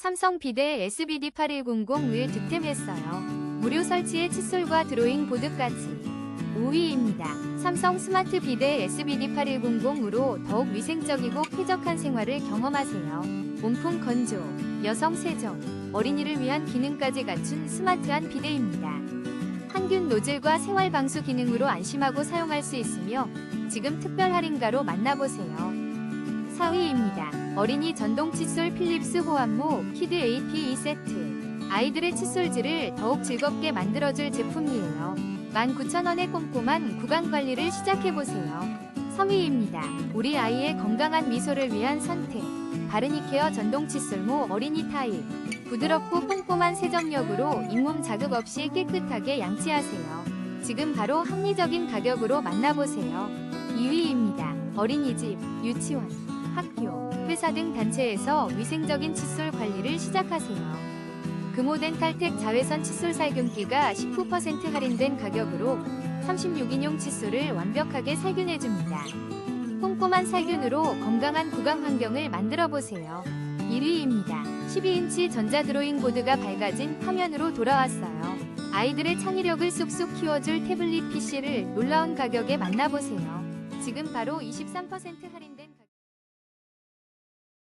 삼성 비대 SBD8100 을 득템했어요. 무료 설치에 칫솔과 드로잉 보드까지. 5위입니다. 삼성 스마트 비대 SBD8100으로 더욱 위생적이고 쾌적한 생활을 경험하세요. 온풍 건조, 여성 세정, 어린이를 위한 기능까지 갖춘 스마트한 비대입니다. 항균 노즐과 생활 방수 기능으로 안심하고 사용할 수 있으며 지금 특별 할인가로 만나보세요. 4위입니다. 어린이 전동 칫솔 필립스 호환모 키드 APE 세트. 아이들의 칫솔질을 더욱 즐겁게 만들어줄 제품이에요. 19,000원의 꼼꼼한 구강 관리를 시작해보세요. 3위입니다. 우리 아이의 건강한 미소를 위한 선택. 바르니케어 전동 칫솔모 어린이 타입. 부드럽고 꼼꼼한 세정력으로 잇몸 자극 없이 깨끗하게 양치하세요. 지금 바로 합리적인 가격으로 만나보세요. 2위입니다. 어린이집, 유치원, 학교, 회사 등 단체에서 위생적인 칫솔 관리를 시작하세요. 금호덴탈텍 자외선 칫솔 살균기가 19% 할인된 가격으로 36인용 칫솔을 완벽하게 살균해줍니다. 꼼꼼한 살균으로 건강한 구강 환경을 만들어 보세요. 1위입니다. 12인치 전자 드로잉 보드가 밝아진 화면으로 돌아왔어요. 아이들의 창의력을 쑥쑥 키워줄 태블릿 PC를 놀라운 가격에 만나보세요. 지금 바로 23% 할인된